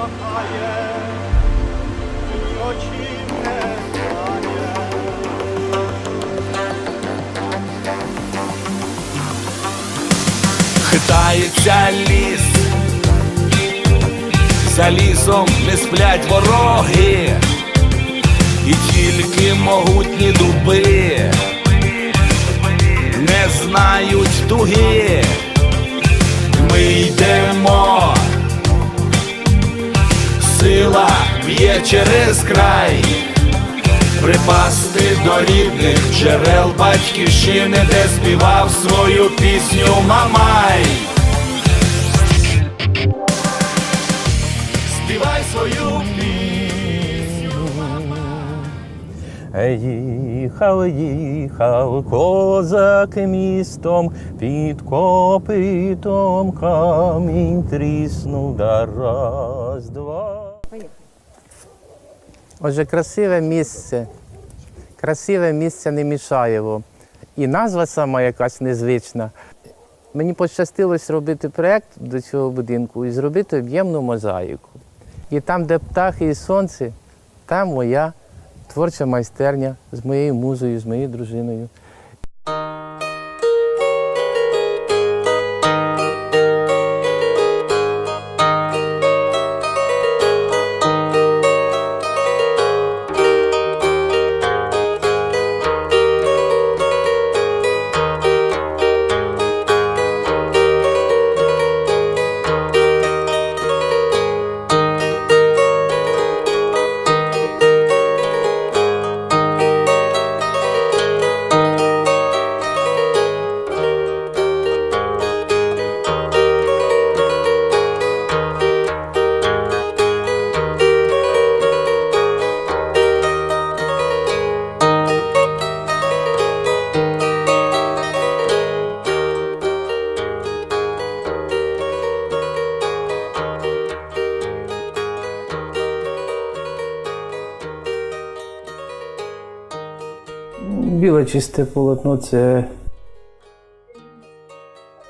махає, ні очі не знає. Хитається ліс, за лісом не сплять вороги, і тільки могутні дуби не знають туги. Ми сила б'є через край. Припасти до рідних джерел батьківщини, де співав свою пісню Мамай. Співай свою пісню. Їхав, їхав козак містом, під копитом камінь тріснув да раз, два. Отже, красиве місце. Красиве місце Немішаєво. І назва сама якась незвична. Мені пощастило робити проєкт до цього будинку і зробити об'ємну мозаїку. І там, де птахи і сонце, там моя творча майстерня з моєю музою, з моєю дружиною. Чисте полотно це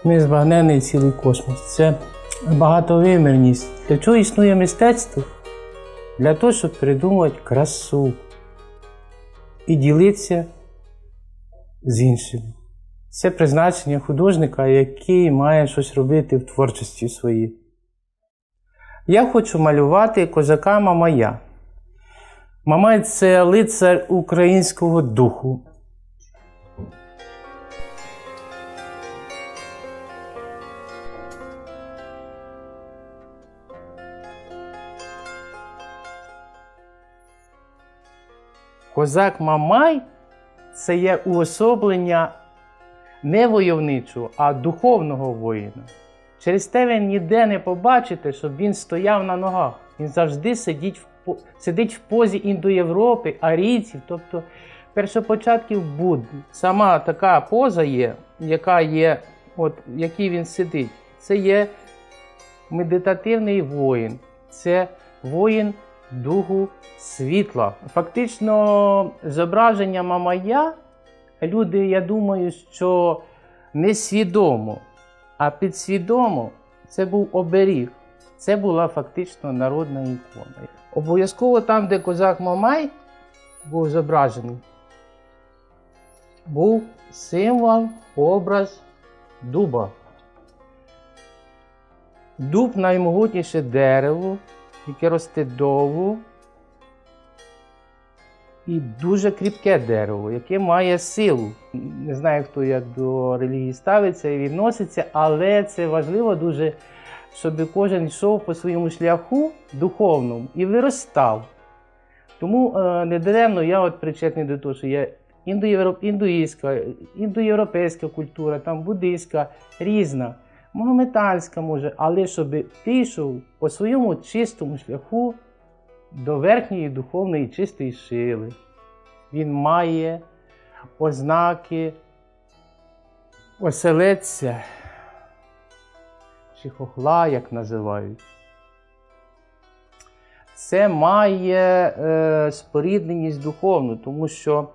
незбагнений цілий космос. Це багатовимірність. Для чого існує мистецтво? Для того, щоб придумувати красу і ділитися з іншими. Це призначення художника, який має щось робити в творчості своїй. Я хочу малювати козака Мамая. Мамай це лицар українського духу. Козак Мамай це є уособлення не войовничого, а духовного воїна. Через те ви ніде не побачите, щоб він стояв на ногах. Він завжди сидить в, сидить в позі індоєвропи, арійців, тобто першопочатків Будди. Сама така поза є, яка є, от, в якій він сидить. Це є медитативний воїн, це воїн духу світла. Фактично, зображення Мамая люди, я думаю, що несвідомо, а підсвідомо це був оберіг. Це була фактично народна ікона. Обов'язково там, де козак Мамай був зображений, був символ, образ дуба. Дуб наймогутніше дерево, яке росте довго і дуже кріпке дерево, яке має силу. Не знаю, хто як до релігії ставиться і відноситься, але це важливо дуже, щоб кожен йшов по своєму шляху духовному і виростав. Тому е, недаремно я от причетний до того, що індоєвро- індуїстська, індоєвропейська культура, там буддийська, різна, магометанська може, але щоб ти йшов по своєму чистому шляху до верхньої духовної чистої сили. Він має ознаки оселедця чи хохла, як називають. Це має е, спорідненість духовну, тому що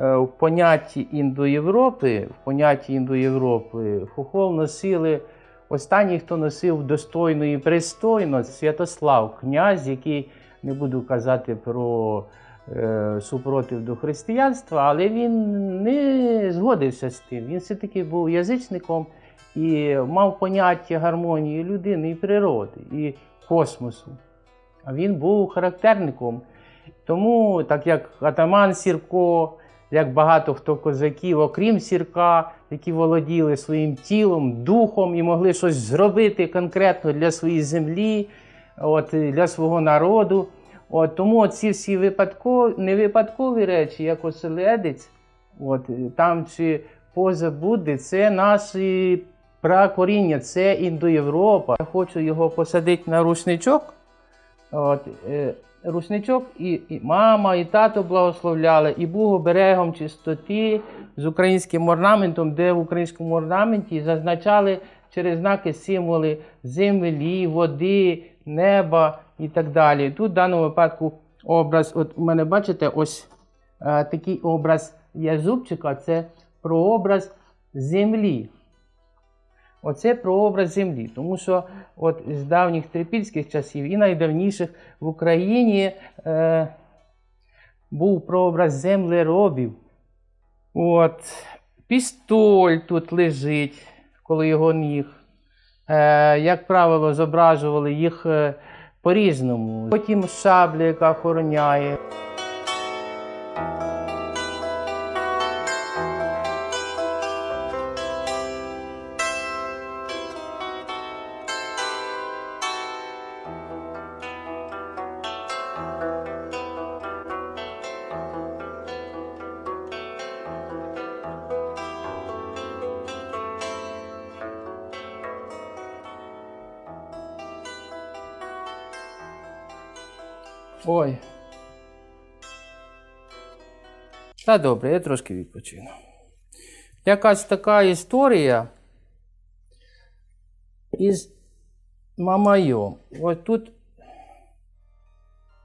в понятті Індоєвропи, в понятті Індоєвропи хохол носили останній, хто носив достойно і пристойно, Святослав, князь, який не буду казати про е, супротив до християнства, але він не згодився з тим. Він все-таки був язичником і мав поняття гармонії людини і природи, і космосу. А він був характерником. Тому, так як атаман Сірко, як багато хто козаків, окрім Сірка, які володіли своїм тілом, духом і могли щось зробити конкретно для своєї землі, от, для свого народу. От, тому ці всі випадкові, не випадкові речі, як оселедець, от, там чи поза Будди, це наші пракоріння, це індоєвропа. Я хочу його посадити на рушничок. От, рушничок і, і мама, і тато благословляли, і був оберегом чистоти з українським орнаментом, де в українському орнаменті зазначали через знаки символи землі, води, неба і так далі. Тут в даному випадку образ, от у мене бачите, ось е, такий образ є зубчика, це прообраз землі. Оце прообраз землі, тому що от з давніх трипільських часів і найдавніших в Україні е, був прообраз землеробів. От, пістоль тут лежить, коли його ніг. Е, як правило, зображували їх е, по-різному. Потім шабля, яка охороняє. Ой. Та добре, я трошки відпочину. Якась така історія із Мамайом. Ось тут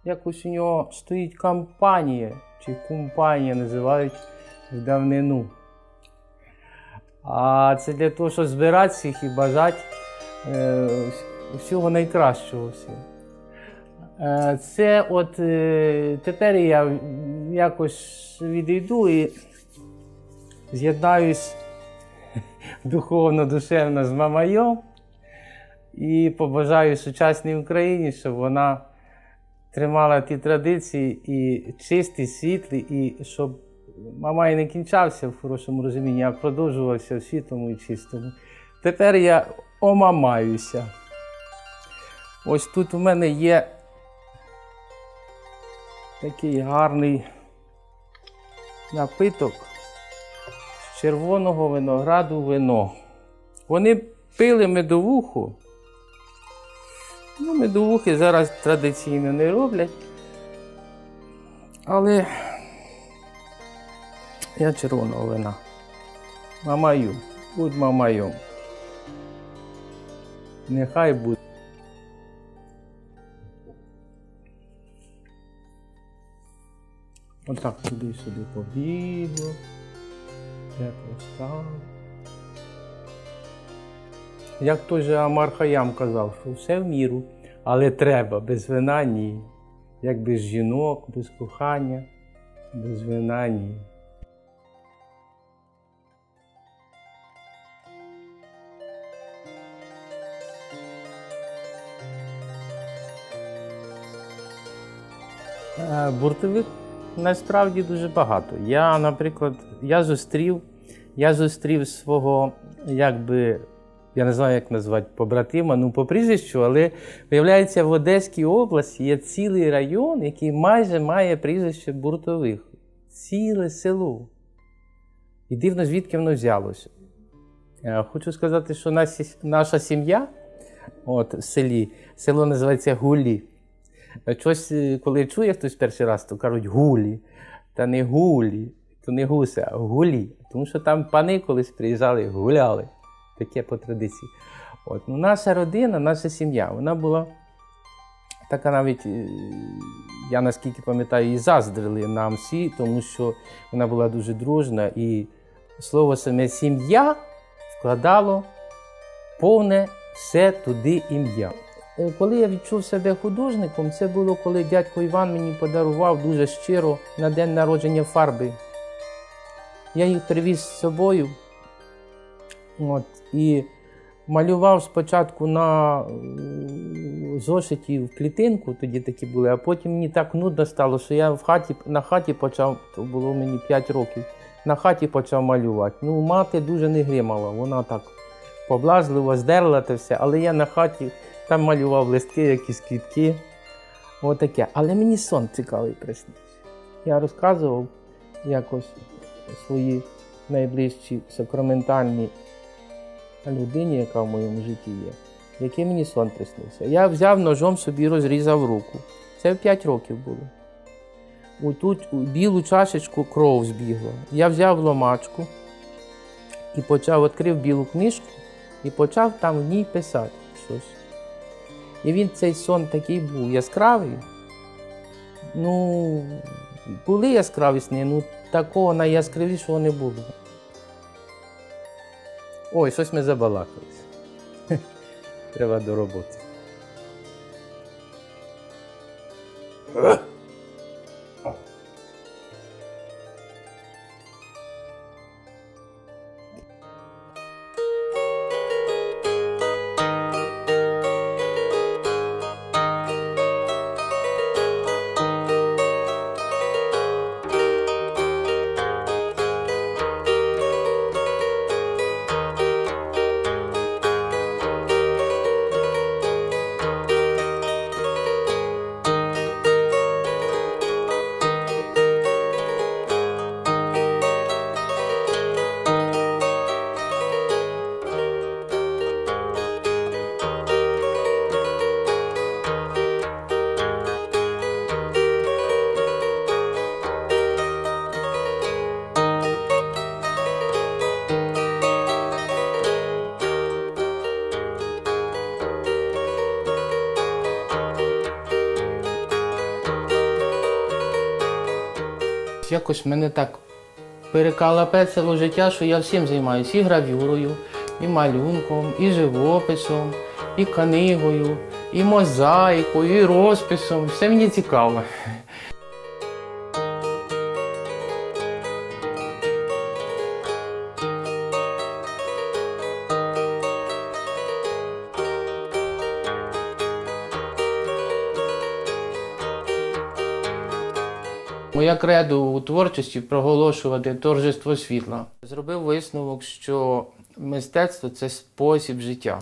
якось у нього стоїть компанія, чи компанія називають в давнину. А це для того, щоб збирати всіх і бажати е, всього найкращого всім. Е, Це от е, тепер я якось відійду і з'єднаюсь духовно-душевно з мамайом і побажаю сучасній Україні, щоб вона тримала ті традиції і чисті, світлі, і щоб Мамай не кінчався в хорошому розумінні, а продовжувався в світлому і чистому. Тепер я омамаюся. Ось тут у мене є такий гарний напиток з червоного винограду вино. Вони пили медовуху. Ну, медовухи зараз традиційно не роблять. Але я червоного вина. Мамаю, будь мамаю. Нехай буде. Отак туди-сюди побігло. Я постав. Як той же Амар Хаям казав, що все в міру, але треба, без вина ні. Як без жінок, без кохання, без вина ні. Е, Буртових насправді дуже багато. Я, наприклад, я зустрів, я зустрів свого, якби, я не знаю, як назвати побратима, ну по прізвищу, але виявляється, в Одеській області є цілий район, який майже має прізвище буртових. Ціле село. І дивно, звідки воно взялося. Е, Хочу сказати, що наша сім'я от, в селі, село називається Гулі. Щось, е, коли чує хтось перший раз, то кажуть гулі. Та не гулі, то не гуся, а гулі. Тому що там пани колись приїжджали, гуляли. Таке по традиції. От. Ну, наша родина, наша сім'я, вона була така навіть, е, я наскільки пам'ятаю, і заздрили нам всі, тому що вона була дуже дружна. І слово саме сім'я вкладало повне все туди ім'я. Е, Коли я відчув себе художником, це було коли дядько Іван мені подарував дуже щиро на день народження фарби. Я їх привіз з собою от, і малював спочатку на зошиті в клітинку, тоді такі були, а потім мені так нудно стало, що я в хаті, на хаті почав, то було мені 5 років, на хаті почав малювати. Ну, мати дуже не гримала, вона так поблажливо здерла те все, але я на хаті там малював листки, якісь квітки. Отаке. Але мені сон цікавий приснився. Я розказував якось свої найближчі сакраментальні людині, яка в моєму житті є, який мені сон приснився. Я взяв ножом собі розрізав руку. Це в 5 років було. Отут у білу чашечку кров збігла. Я взяв ломачку і почав відкрив білу книжку і почав там в ній писати щось. І він цей сон такий був яскравий. Ну, були яскраві сни, ну такого найяскравішого не було. Ой, щось ми забалакалися. Треба до роботи. Якось мене так перекалапецило життя, що я всім займаюся і гравюрою, і малюнком, і живописом, і книгою, і мозаїкою, і розписом. Все мені цікаво. Моя кредо у творчості проголошувати торжество світла. Зробив висновок, що мистецтво це спосіб життя.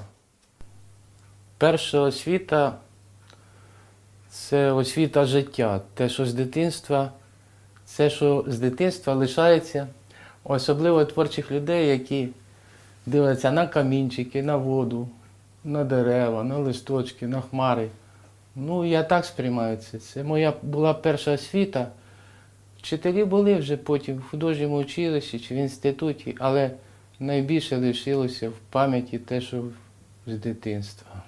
Перша освіта це освіта життя. Те, що з дитинства, це, що з дитинства лишається, особливо творчих людей, які дивляться на камінчики, на воду, на дерева, на листочки, на хмари. Ну, я так сприймаю це. Це моя була перша освіта. Вчителі були вже потім в художньому училищі чи в інституті, але найбільше лишилося в пам'яті те, що з дитинства.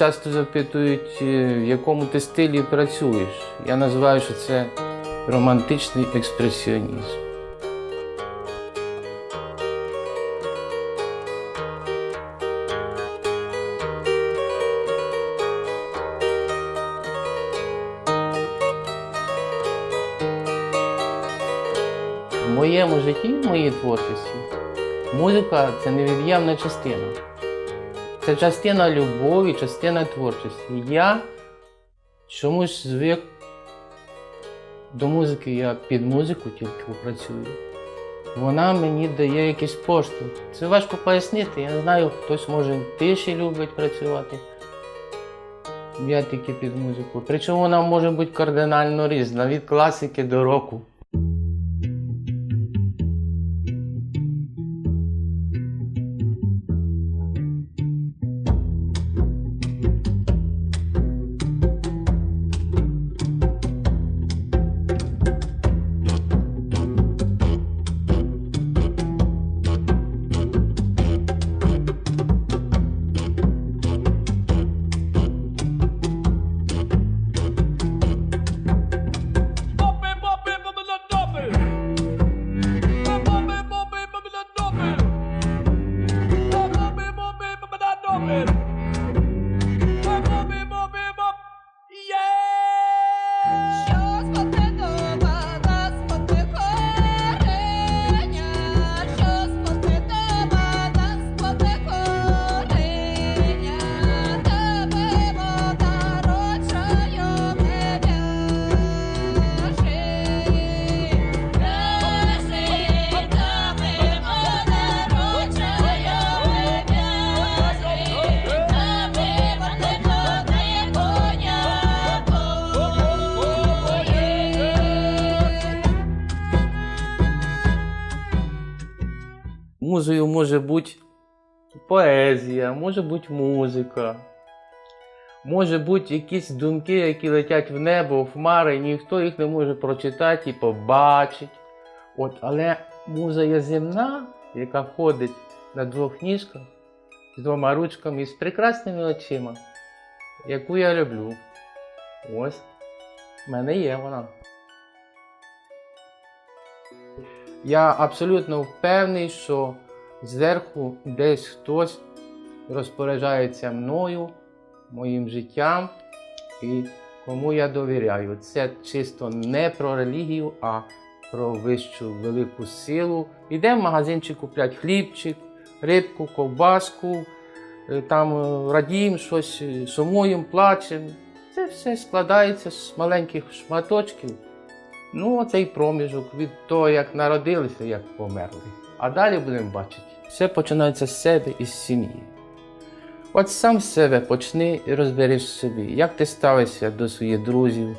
Часто запитують, е, в якому ти стилі працюєш. Я називаю, що це романтичний експресіонізм. В моєму житті, в моїй творчості, музика це невід'ємна частина. Це частина любові, частина творчості. Я чомусь звик до музики, я під музику тільки працюю. Вона мені дає якийсь поштовх. Це важко пояснити. Я знаю, хтось може в тиші любить працювати. Я тільки під музику. Причому вона може бути кардинально різна, від класики до року. Музою може бути поезія, може бути музика, може бути якісь думки, які летять в небо, в хмари, ніхто їх не може прочитати і побачити. От, але муза є земна, яка ходить на двох ніжках, з двома ручками і з прекрасними очима, яку я люблю. Ось, в мене є вона. Я абсолютно впевнений, що зверху десь хтось розпоряджається мною, моїм життям і кому я довіряю. Це чисто не про релігію, а про вищу велику силу. Йдемо в магазинчик купляти хлібчик, рибку, ковбаску, е, там е, радіємо щось, е, сумуємо, плачемо. Це все складається з маленьких шматочків. Ну, оцей проміжок від того, як народилися, як померли. А далі будемо бачити. Все починається з себе і з сім'ї. От сам з себе почни і розбереш собі, як ти ставишся до своїх друзів,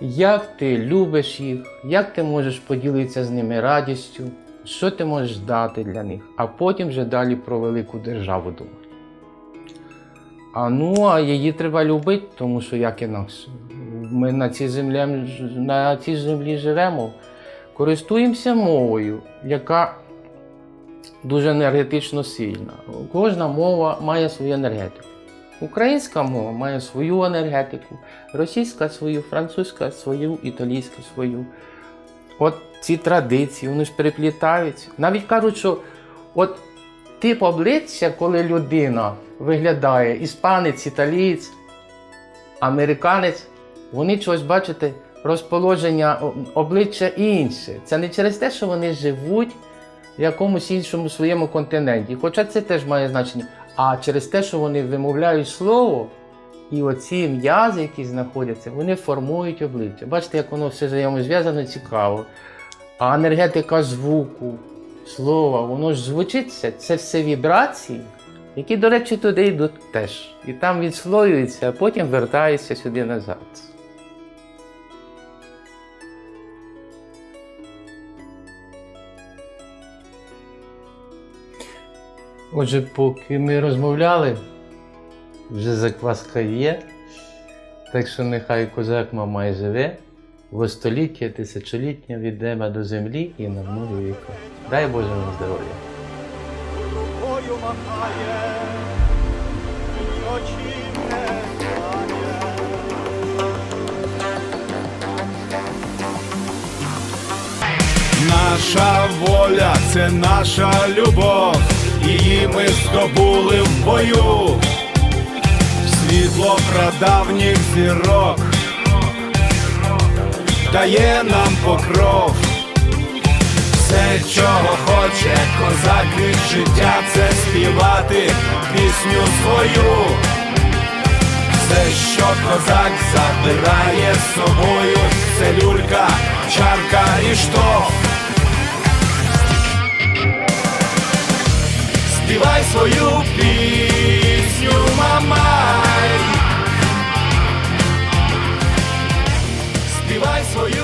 як ти любиш їх, як ти можеш поділитися з ними радістю, що ти можеш дати для них, а потім вже далі про велику державу думати. А ну, а її треба любити, тому що як інакше. Ми на цій землі, на цій землі живемо, користуємося мовою, яка дуже енергетично сильна. Кожна мова має свою енергетику. Українська мова має свою енергетику, російська свою, французька свою, італійська свою. От ці традиції, вони ж переплітаються. Навіть кажуть, що от тип обличчя, коли людина виглядає іспанець, італієць, американець, вони чогось, бачите, розположення обличчя інше. Це не через те, що вони живуть в якомусь іншому своєму континенті. Хоча це теж має значення. А через те, що вони вимовляють слово, і оці м'язи, які знаходяться, вони формують обличчя. Бачите, як воно все взаємозв'язано цікаво. А енергетика звуку, слова, воно ж звучиться, це все вібрації, які, до речі, туди йдуть теж. І там відслоюються, а потім вертаються сюди назад. Отже, поки ми розмовляли, вже закваска є. Так що нехай козак мамай живе, во століття тисячоліття від неба до землі і на много віка. Дай Боже вам здоров'я. рукою махає, очі не знає. Наша воля це наша любов, її ми здобули в бою. Світло прадавніх зірок дає нам покров. Все, чого хоче козак від життя, це співати пісню свою. Все, що козак забирає з собою, це люлька, чарка і штоф. співай свою пісню, мамай, співай свою.